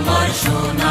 আমার সোনা।